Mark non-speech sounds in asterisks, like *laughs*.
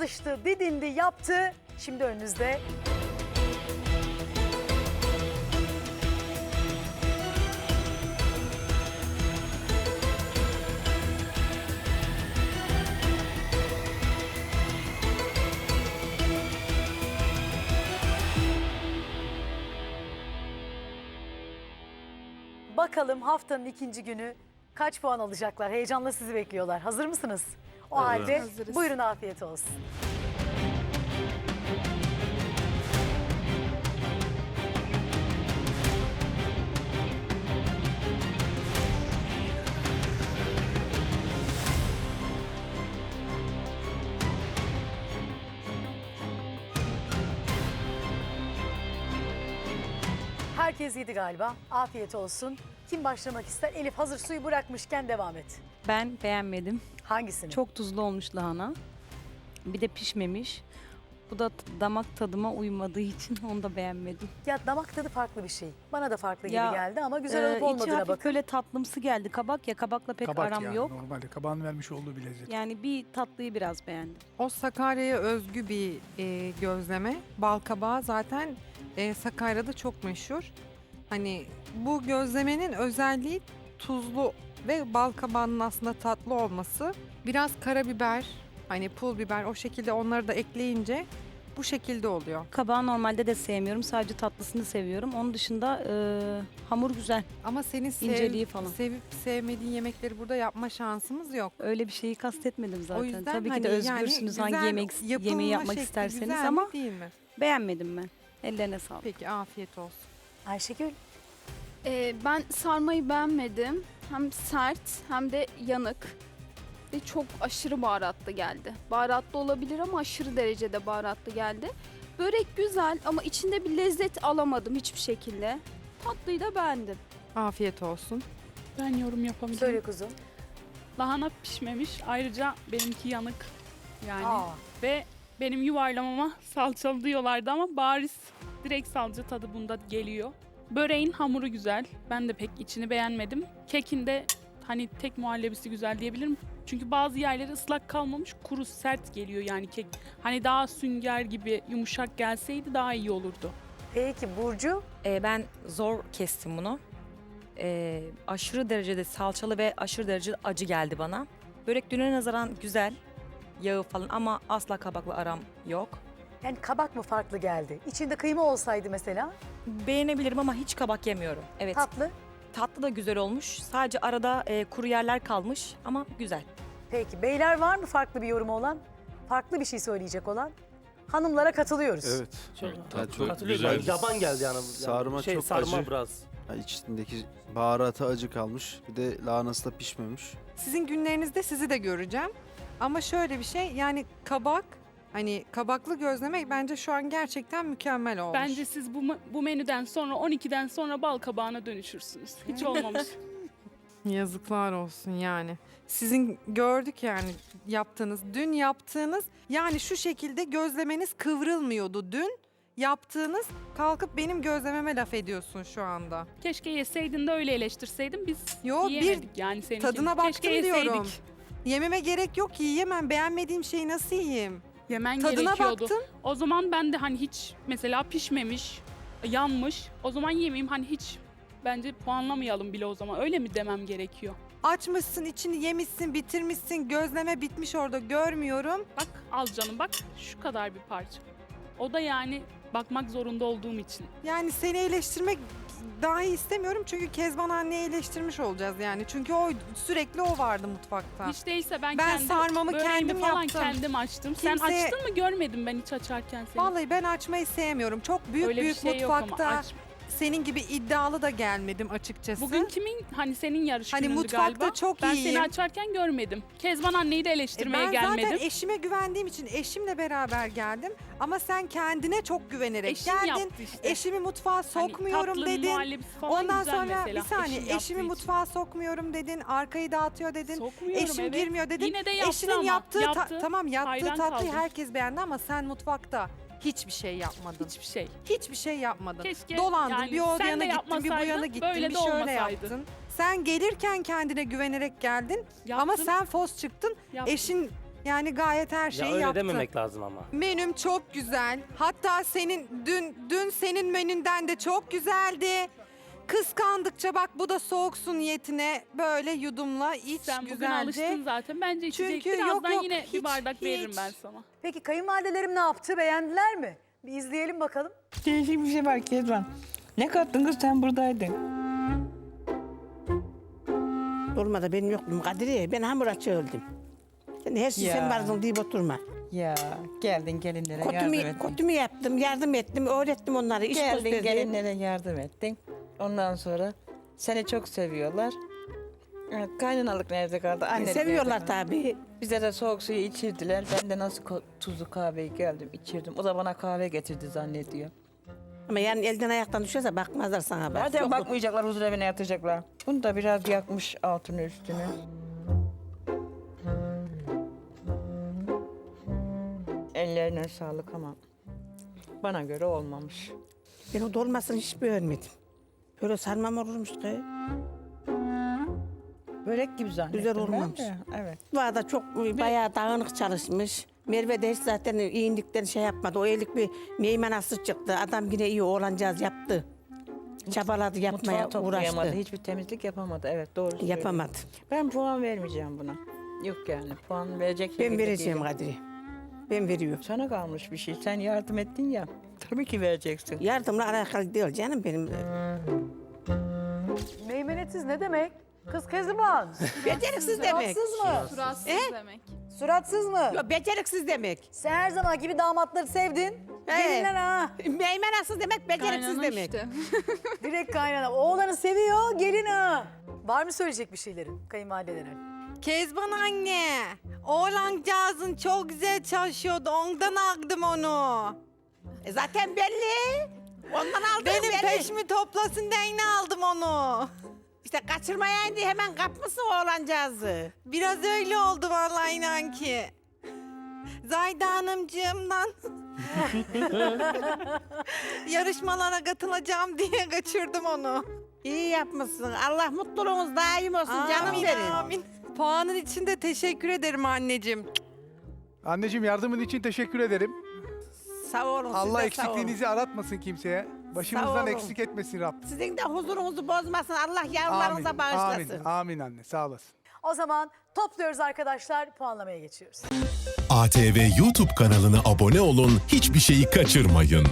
çalıştı, didindi, yaptı. Şimdi önünüzde Bakalım haftanın ikinci günü kaç puan alacaklar? Heyecanla sizi bekliyorlar. Hazır mısınız? O halde Hazırız. buyurun afiyet olsun. Herkes yedi galiba. Afiyet olsun. Kim başlamak ister? Elif hazır suyu bırakmışken devam et. Ben beğenmedim. Hangisini? Çok tuzlu olmuş lahana. Bir de pişmemiş. Bu da t- damak tadıma uymadığı için *laughs* onu da beğenmedim. Ya damak tadı farklı bir şey. Bana da farklı Ya, gibi geldi ama güzel Ee, olup içi olmadığına hafif bakın. böyle tatlımsı geldi. Kabak ya kabakla pek Kabak aram yani yok. normalde kabağın vermiş olduğu bir lezzet. Yani bir tatlıyı biraz beğendim. O Sakarya'ya özgü bir e, gözleme. Balkabağı zaten e, Sakarya'da çok meşhur. Hani bu gözlemenin özelliği tuzlu ve balkabağının aslında tatlı olması. Biraz karabiber, hani pul biber o şekilde onları da ekleyince bu şekilde oluyor. Kabağı normalde de sevmiyorum. Sadece tatlısını seviyorum. Onun dışında e, hamur güzel. Ama senin sev- İnceliği falan. sevip sevmediğin yemekleri burada yapma şansımız yok. Öyle bir şeyi kastetmedim zaten. O yüzden Tabii ki hani de yani özgürsünüz hangi güzel yemek yapılma yemeği yapmak şekli isterseniz güzel mi, ama değil mi? beğenmedim ben. Ellerine sağlık. Peki afiyet olsun. Ayşegül Ee, ben sarmayı beğenmedim. Hem sert hem de yanık. Ve çok aşırı baharatlı geldi. Baharatlı olabilir ama aşırı derecede baharatlı geldi. Börek güzel ama içinde bir lezzet alamadım hiçbir şekilde. Tatlıyı da beğendim. Afiyet olsun. Ben yorum yapabilirim. söyle kuzum. Lahana pişmemiş. Ayrıca benimki yanık. Yani Aa, ve benim yuvarlamama salçalı diyorlardı ama bariz direkt salça tadı bunda geliyor. Böreğin hamuru güzel. Ben de pek içini beğenmedim. Kekin de hani tek muhallebisi güzel diyebilirim. Çünkü bazı yerleri ıslak kalmamış, kuru sert geliyor yani kek. Hani daha sünger gibi yumuşak gelseydi daha iyi olurdu. peki Burcu Ee, ben zor kestim bunu. Ee, aşırı derecede salçalı ve aşırı derecede acı geldi bana. Börek düne nazaran güzel, yağı falan ama asla kabakla aram yok. Yani kabak mı farklı geldi? İçinde kıyma olsaydı mesela Beğenebilirim ama hiç kabak yemiyorum. Evet, tatlı. tatlı da güzel olmuş. Sadece arada e, kuru yerler kalmış ama güzel. Peki beyler var mı farklı bir yorumu olan? Farklı bir şey söyleyecek olan? Hanımlara katılıyoruz. Evet. Çok, katılıyorum. güzel. Yani yaban geldi yani. Sarma şey, çok sarma acı. biraz. Ha, içindeki baharatı acı kalmış. Bir de lahanası da pişmemiş. Sizin günlerinizde sizi de göreceğim. Ama şöyle bir şey yani kabak hani kabaklı gözleme bence şu an gerçekten mükemmel olmuş. Bence siz bu, bu menüden sonra 12'den sonra bal kabağına dönüşürsünüz. Hiç olmamış. *laughs* Yazıklar olsun yani. Sizin gördük yani yaptığınız, dün yaptığınız yani şu şekilde gözlemeniz kıvrılmıyordu dün. Yaptığınız kalkıp benim gözlememe laf ediyorsun şu anda. Keşke yeseydin de öyle eleştirseydin biz Yo, bir yiyemedik yani senin Tadına Keşke baktım yeseydik. diyorum. Yememe gerek yok ki yiyemem. Beğenmediğim şeyi nasıl yiyeyim? Yemen Tadına gerekiyordu. baktım. O zaman ben de hani hiç mesela pişmemiş, yanmış. O zaman yemeyeyim hani hiç bence puanlamayalım bile o zaman. Öyle mi demem gerekiyor? Açmışsın, içini yemişsin, bitirmişsin. Gözleme bitmiş orada görmüyorum. Bak al canım bak şu kadar bir parça. O da yani bakmak zorunda olduğum için. Yani seni eleştirmek dahi istemiyorum çünkü Kezban anneyi eleştirmiş olacağız yani. Çünkü o sürekli o vardı mutfakta. Hiç değilse ben, Ben kendim sarmamı böreğimi kendim falan yaptım. kendim açtım. Sen Kimseye- açtın mı görmedim ben hiç açarken seni. Vallahi ben açmayı sevmiyorum. Çok büyük Öyle büyük bir şey yok ama mutfakta aç. Senin gibi iddialı da gelmedim açıkçası. Bugün kimin hani senin yarış Hani günündü mutfakta galiba. çok ben iyiyim. seni açarken görmedim. Kezban anneyi de E eleştirmeye ben gelmedim. zaten eşime güvendiğim için eşimle beraber geldim. Ama sen kendine çok güvenerek Eşin geldin. yaptı işte. Eşimi mutfağa Hani sokmuyorum tatlının dedin. muhallebisi falan Ondan güzel sonra mesela. bir saniye yaptığı eşimi için. mutfağa sokmuyorum dedin. Arkayı dağıtıyor dedin. Sokmuyorum Eşim evet. girmiyor dedin. Yine de yaptı Eşinin ama. yaptığı ta- yaptı. tamam yaptığı Hayran tatlıyı kaldım. herkes beğendi ama sen mutfakta hiçbir şey yapmadın. Hiçbir şey. Hiçbir şey yapmadın. Keşke Dolandın yani bir o sen yana de gittin bir bu yana yapmasaydın, gittin böyle bir de şöyle olmasaydı. yaptın. Sen gelirken kendine güvenerek geldin ama Yaptım, sen fos çıktın. yaptım. Eşin Yani gayet her Ya şeyi öyle yaptı. dememek lazım ama. Menüm çok güzel. Hatta senin dün dün senin menünden de çok güzeldi. Kıskandıkça bak bu da soğuksun niyetine böyle yudumla iç Sen bugün güzelce. alıştın zaten. Bence içecek. Çünkü yok, Birazdan yok, yine hiç, bir bardak veririm hiç. ben sana. Peki kayınvalidelerim ne yaptı? Beğendiler mi? Bir izleyelim bakalım. Değişik bir şey var Kezban. Ne kattın kız sen buradaydın. Olmadı benim yoktum Kadriye. Ben hamur açı öldüm. Sen her şey sen Ya. varsın deyip oturma. Ya geldin gelinlere yardım Kötümü, ettin. kötümü yaptım, yardım ettim, öğrettim onları. İş Geldin gösterdim. gelinlere yardım ettin. Ondan sonra seni çok seviyorlar. Evet, kaynanalık nerede kaldı? Nerede Seviyorlar tabii. Bize de soğuk suyu içirdiler. Ben de nasıl ko- tuzlu kahveyi geldim içirdim. O da bana kahve getirdi zannediyor. Ama yani elden ayaktan düşerse bakmazlar sana. Bak. Zaten bakmayacaklar huzur evine yatacaklar. Bunu da biraz yakmış altını üstünü. Ellerine sağlık ama bana göre olmamış. Ben o dolmasını hiç beğenmedim. Böyle sarmam olurmuş ki. Börek gibi zannettim Güzel ben olmamış. de. Evet. Var da çok bayağı dağınık çalışmış. Merve de hiç zaten iyinlikten şey yapmadı. O elik bir meymenası çıktı. Adam yine iyi oğlancağız yaptı. Çabaladı yapmaya Mutfağı toplayamadı. uğraştı. Hiçbir temizlik yapamadı. Evet doğru. Yapamadı. Ben puan vermeyeceğim buna. Yok yani puan verecek Ben vereceğim değilim. Kadri. Ben veriyorum. Sana kalmış bir şey. Sen yardım ettin ya. Tabii ki vereceksin. Yardımla alakalı değil canım benim. Meymenetsiz ne demek? Kız Kezban. *laughs* Beceriksiz demek. Suratsız mı? Suratsız demek. Suratsız mı? Yok beceriksiz demek. Sen her zaman gibi damatları sevdin. He. Gelinler ha. Meymenasız demek beceriksiz Kaynana demek. işte. Direkt kaynana. Oğlanı seviyor, gelin ha. Var mı söyleyecek bir şeylerin kayınvalidelerin? Kezban anne. Oğlancağızın çok güzel çalışıyordu. Ondan aldım onu. E zaten belli. Ondan aldım Benim belli. peşimi toplasın yine aldım onu. İşte kaçırmaya indi hemen kapmışsın oğlancağızı. Biraz öyle oldu vallahi inan ki. Zayda Hanımcığımdan *laughs* yarışmalara katılacağım diye kaçırdım onu. İyi yapmışsın. Allah mutluluğunuz daim olsun canım Amin, benim. amin. Puanın için de teşekkür ederim anneciğim. Anneciğim yardımın için teşekkür ederim. Sağ olun. Allah siz de sağ olun. eksikliğinizi aratmasın kimseye. Başımızdan olun. eksik etmesin Rabbim. Sizin de huzurunuzu bozmasın. Allah yavrularınıza bağışlasın. Amin. Amin anne sağ olasın. O zaman topluyoruz arkadaşlar, puanlamaya geçiyoruz. ATV YouTube kanalına abone olun, hiçbir şeyi kaçırmayın.